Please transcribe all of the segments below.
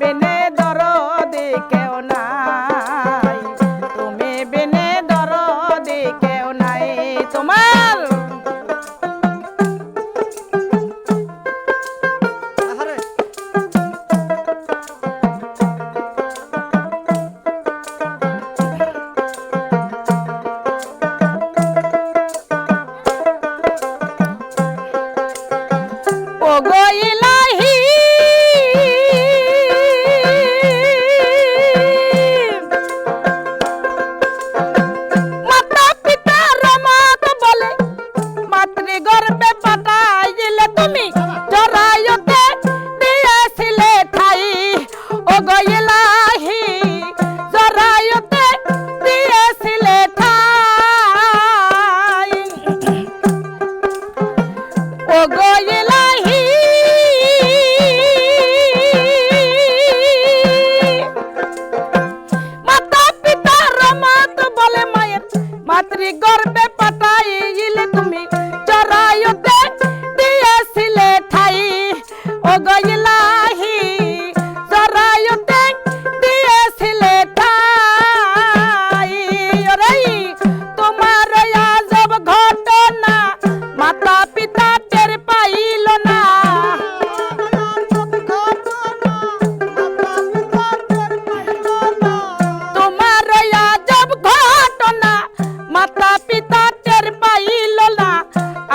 বিনে দরদি কেউ নাই। তুমি বিনে দরদি কেউ নাই। তোমার মাতৃ গর্ভে পাঠাইলে তুমি চরায়ুতে দিয়েছিলে ঠাই। ও গো ইলাহি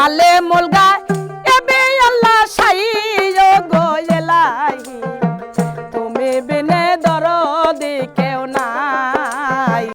Malemolga.